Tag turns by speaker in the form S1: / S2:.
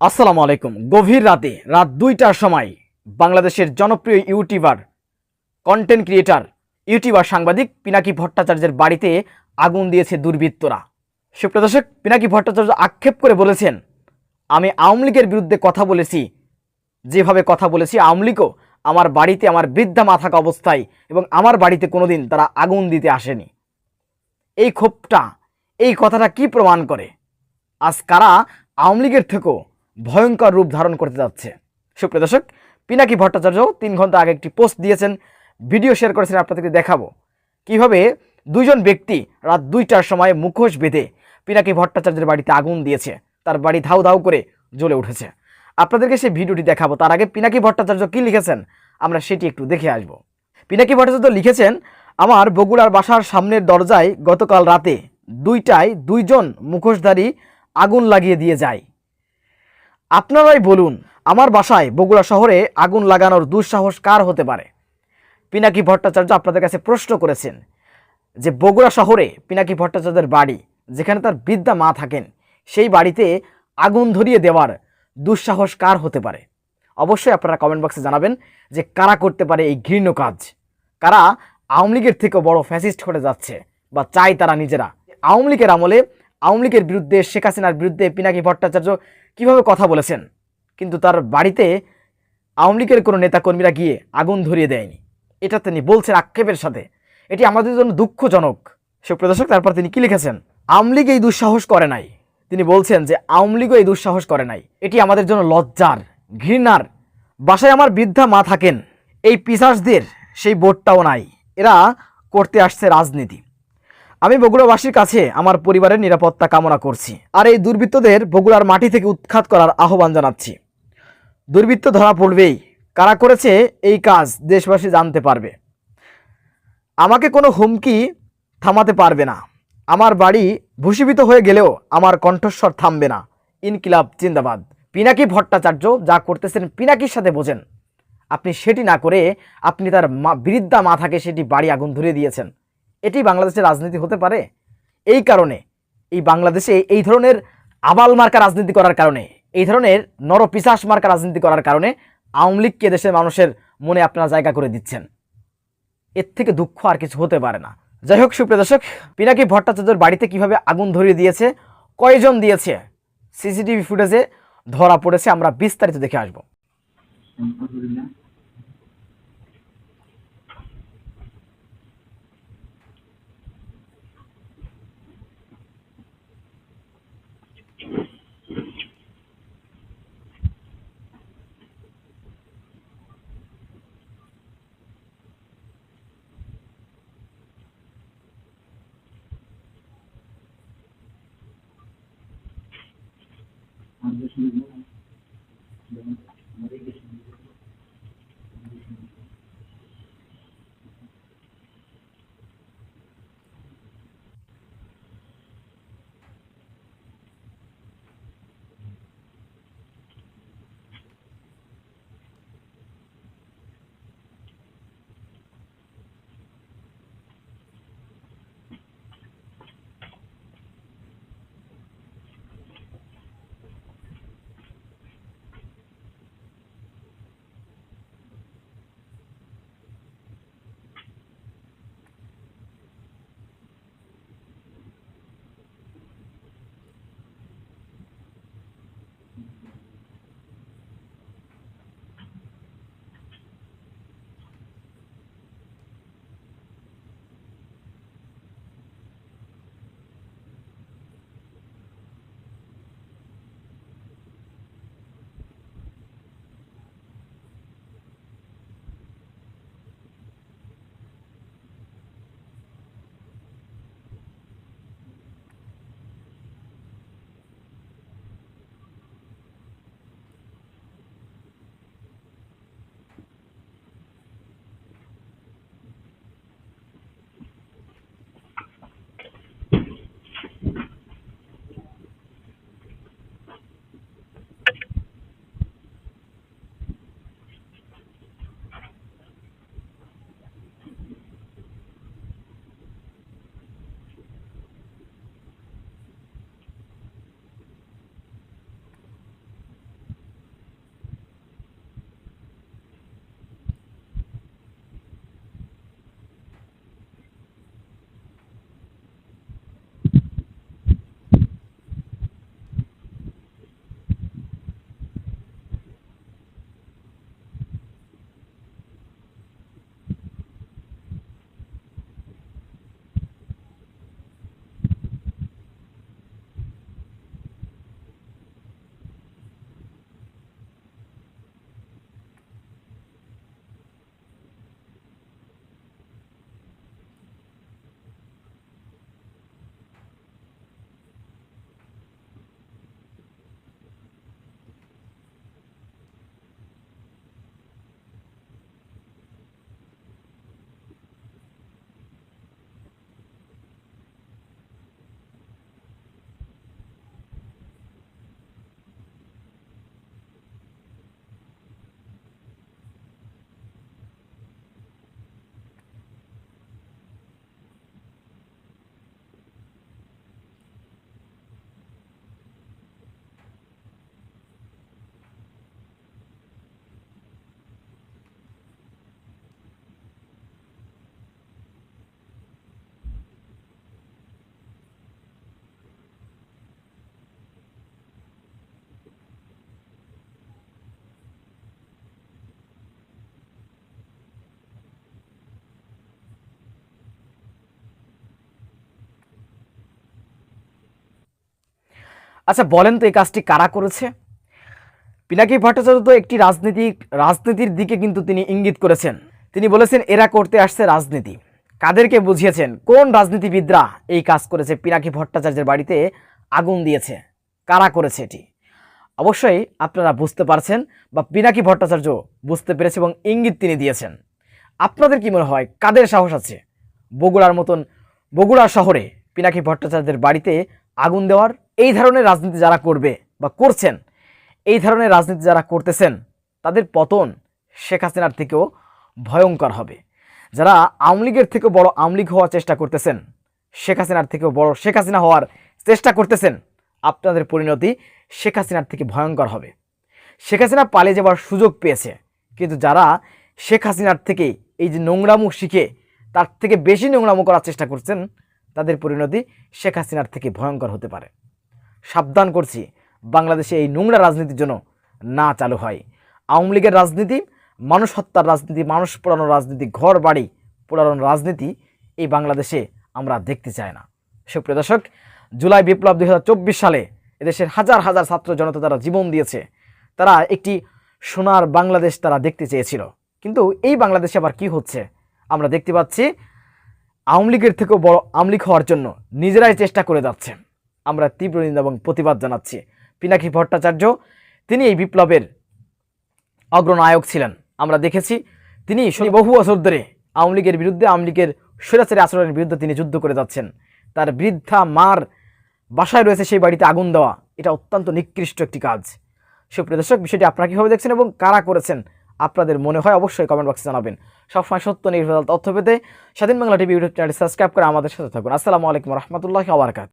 S1: আসসালামু আলাইকুম। গভীর রাতে, রাত দুইটার সময়, বাংলাদেশের জনপ্রিয় ইউটিউবার কন্টেন্ট ক্রিয়েটার ইউটিউবার সাংবাদিক পিনাকি ভট্টাচার্যের বাড়িতে আগুন দিয়েছে দুর্বৃত্তরা। সুপ্রদর্শক পিনাকি ভট্টাচার্য আক্ষেপ করে বলেছেন আমি আওয়ামী লীগের বিরুদ্ধে কথা বলেছি, যেভাবে কথা বলেছি, আওয়ামী লীগও আমার বাড়িতে, আমার বৃদ্ধা মা থাকা অবস্থায় এবং আমার বাড়িতে কোনোদিন তারা আগুন দিতে আসেনি। এই ক্ষোভটা, এই কথাটা কি প্রমাণ করে? আজ কারা আওয়ামী লীগের থেকেও ভয়ঙ্কর রূপ ধারণ করতে যাচ্ছে? সুপ্রিয় দর্শক, পিনাকি ভট্টাচার্য তিন ঘণ্টা আগে একটি পোস্ট দিয়েছেন, ভিডিও শেয়ার করেছেন, আপনাদেরকে দেখাবো। কীভাবে দুইজন ব্যক্তি রাত দুইটার সময় মুখোশ বেঁধে পিনাকি ভট্টাচার্যের বাড়িতে আগুন দিয়েছে। তার বাড়ি ধাউ ধাউ করে জ্বলে উঠেছে। আপনাদেরকে সেই ভিডিওটি দেখাবো। তার আগে পিনাকি ভট্টাচার্য কি লিখেছেন? আমরা সেটি একটু দেখে আসব। পিনাকি ভট্টাচার্য লিখেছেন, আমার বগুড়ার বাসার সামনের দরজায় গতকাল রাতে দুইটায় দুইজন মুখোশধারী আগুন লাগিয়ে দিয়ে যায়। আপনারাই বলুন, আমার বাসায় বগুড়া শহরে আগুন লাগানোর দুঃসাহস কার হতে পারে? পিনাকি ভট্টাচার্য আপনাদের কাছে প্রশ্ন করেছেন যে, বগুড়া শহরে পিনাকি ভট্টাচার্যের বাড়ি, যেখানে তার বৃদ্ধা মা থাকেন সেই বাড়িতে আগুন ধরিয়ে দেওয়ার দুঃসাহস কার হতে পারে? অবশ্যই আপনারা কমেন্ট বক্সে জানাবেন যে কারা করতে পারে এই ঘৃণ্য কাজ। কারা আওয়ামী লীগের থেকেও বড় ফ্যাসিস্ট হতে যাচ্ছে বা চায় তারা নিজেরা? আওয়ামী লীগের আমলে আওয়ামী লীগের বিরুদ্ধে শেখ হাসিনার বিরুদ্ধে পিনাকি ভট্টাচার্য কীভাবে কথা বলেছেন? কিন্তু তার বাড়িতে আওয়ামী লীগের কোনো নেতাকর্মীরা গিয়ে আগুন ধরিয়ে দেয়নি। এটা তিনি বলছেন আক্ষেপের সাথে। এটি আমাদের জন্য দুঃখজনক। সুপ্রদর্শক তারপর তিনি কি লিখেছেন? আওয়ামী লীগ এই দুঃসাহস করে নাই। তিনি বলছেন যে আওয়ামী লীগও এই দুঃসাহস করে নাই। এটি আমাদের জন্য লজ্জার, ঘৃণার। বাসায় আমার বৃদ্ধা মা থাকেন। এই পিসাসদের সেই বোর্ডটাও নাই। এরা করতে আসছে রাজনীতি। আমি বগুড়াবাসীর কাছে আমার পরিবারের নিরাপত্তা কামনা করছি আর এই দুর্বৃত্তদের বগুড়ার মাটি থেকে উৎখাত করার আহ্বান জানাচ্ছি। দুর্বৃত্ত ধরা পড়বেই। কারা করেছে এই কাজ দেশবাসী জানতে পারবে। আমাকে কোনো হুমকি থামাতে পারবে না। আমার বাড়ি ভূষীভূত হয়ে গেলেও আমার কণ্ঠস্বর থামবে না। ইনকিলাব, জিন্দাবাদ। পিনাকি ভট্টাচার্য যা করতেছেন পিনাকির সাথে বোঝেন। আপনি সেটি না করে আপনি তার বৃদ্ধা মাথাকে সেটি বাড়ি আগুন ধরিয়ে দিয়েছেন। এটি বাংলাদেশের রাজনীতি হতে পারে? এই কারণে, এই বাংলাদেশে এই ধরনের আবাল মার্কা রাজনীতি করার কারণে, এই ধরনের নরপিশাস মার্কা রাজনীতি করার কারণে আওয়ামী লীগকে দেশের মানুষের মনে আপনারা জায়গা করে দিচ্ছেন। এর থেকে দুঃখ আর কিছু হতে পারে না। যাই হোক সুপ্রিয় দর্শক, পিনাকি ভট্টাচার্যর বাড়িতে কীভাবে আগুন ধরিয়ে দিয়েছে, কয়জন দিয়েছে, সিসিটিভি ফুটেজে ধরা পড়েছে, আমরা বিস্তারিত দেখে আসব।
S2: আলহামদুলিল্লাহ আমাদের সঙ্গে আমাদের
S1: আচ্ছা বলেন তো এই কাজটি কারা করেছে? পিনাকি ভট্টাচার্য তো একটি রাজনীতিক রাজনীতির দিকে কিন্তু তিনি ইঙ্গিত করেছেন। তিনি বলেছেন, এরা করতে আসছে রাজনীতি। কাদেরকে বুঝিয়েছেন, কোন রাজনীতিবিদরা এই কাজ করেছে? পিনাকি ভট্টাচার্যের বাড়িতে আগুন দিয়েছে। কারা করেছে এটি? অবশ্যই আপনারা বুঝতে পারছেন বা পিনাকি ভট্টাচার্য বুঝতে পেরেছে এবং ইঙ্গিত তিনি দিয়েছেন। আপনাদের কি মনে হয়, কাদের সাহস আছে? বগুড়ার মতন, বগুড়া শহরে পিনাকি ভট্টাচার্যের বাড়িতে আগুন দেওয়ার? এই ধরনের রাজনীতি যারা করবে বা করছেন, এই ধরনের রাজনীতি যারা করতেছেন, তাদের পতন শেখ হাসিনার থেকেও ভয়ঙ্কর হবে। যারা আওয়ামী লীগের থেকেও বড় আওয়ামী লীগ হওয়ার চেষ্টা করতেছেন, শেখ হাসিনার থেকেও বড় শেখ হাসিনা হওয়ার চেষ্টা করতেছেন, আপনাদের পরিণতি শেখ হাসিনার থেকে ভয়ঙ্কর হবে। শেখ হাসিনা পালিয়ে যাওয়ার সুযোগ পেয়েছে, কিন্তু যারা শেখ হাসিনার থেকে এই যে নোংরামু শিখে তার থেকে বেশি নোংরামু করার চেষ্টা করছেন, তাদের পরিণতি শেখ হাসিনার থেকে ভয়ঙ্কর হতে পারে। সাবধান করছি। বাংলাদেশে এই নোংরা রাজনীতির জন্য না চালু হয়। আওয়ামী লীগের রাজনীতি, মানুষ হত্যার রাজনীতি, মানুষ পোড়ানোর রাজনীতি, ঘর বাড়ি পোড়ানোর রাজনীতি এই বাংলাদেশে আমরা দেখতে চাই না। সুপ্রিয় দর্শক, জুলাই বিপ্লব দু হাজার চব্বিশ সালে এদেশের হাজার হাজার ছাত্র জনতা তারা জীবন দিয়েছে। তারা একটি সোনার বাংলাদেশ তারা দেখতে চেয়েছিল। কিন্তু এই বাংলাদেশে আবার কি হচ্ছে? আমরা দেখতে পাচ্ছি, আওয়ামী লীগের থেকেও বড় আওয়ামী লীগ হওয়ার জন্য নিজেরাই চেষ্টা করে যাচ্ছে। আমরা তীব্র নিন্দা এবং প্রতিবাদ জানাচ্ছি। পিনাকি ভট্টাচার্য, তিনি এই বিপ্লবের অগ্রনায়ক ছিলেন। আমরা দেখেছি, তিনি বহু বছর ধরে আওয়ামী লীগের বিরুদ্ধে, আওয়ামী লীগের স্বৈরাচারী আচরণের বিরুদ্ধে তিনি যুদ্ধ করে যাচ্ছেন। তার বৃদ্ধা মার বাসায় রয়েছে সেই বাড়িতে আগুন দেওয়া, এটা অত্যন্ত নিকৃষ্ট একটি কাজ। সুপ্রিয় দর্শক, বিষয়টি আপনারা কীভাবে দেখছেন এবং কারা করেছেন আপনাদের মনে হয় অবশ্যই কমেন্ট বক্সে জানাবেন। সবসময় সত্য, নির্ভেজাল তথ্য পেতে স্বাধীন Bangla TV YouTube channel subscribe করে আমাদের সাথে থাকুন। আসসালামু আলাইকুম রহমতুল্লাহ আবরকাত